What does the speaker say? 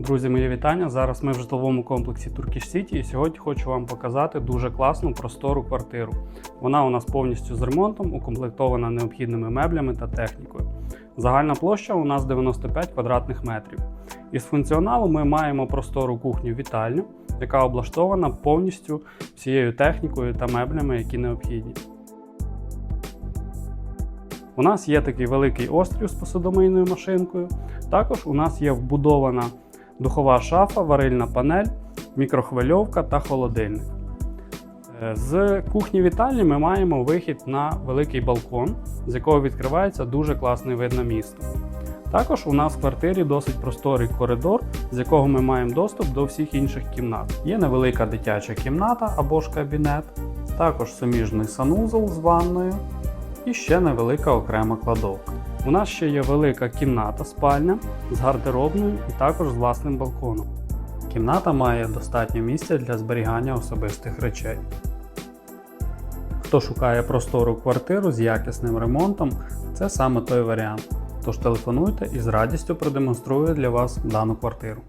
Друзі, мої вітання. Зараз ми в житловому комплексі Turkish City і сьогодні хочу вам показати дуже класну простору квартиру. Вона у нас повністю з ремонтом, укомплектована необхідними меблями та технікою. Загальна площа у нас 95 квадратних метрів. Із функціоналу ми маємо простору кухню-вітальню, яка облаштована повністю всією технікою та меблями, які необхідні. У нас є такий великий острів з посудомийною машинкою. Також у нас є вбудована духова шафа, варильна панель, мікрохвильовка та холодильник. Е, З кухні вітальні ми маємо вихід на великий балкон, з якого відкривається дуже класний вид на місто. Також у нас в квартирі досить просторий коридор, з якого ми маємо доступ до всіх інших кімнат. Є невелика дитяча кімната або ж кабінет, також суміжний санузел з ванною і ще невелика окрема кладовка. У нас ще є велика кімната спальня з гардеробною і також з власним балконом. Кімната має достатньо місця для зберігання особистих речей. Хто шукає простору квартиру з якісним ремонтом, це саме той варіант. Тож телефонуйте і з радістю продемонструю для вас дану квартиру.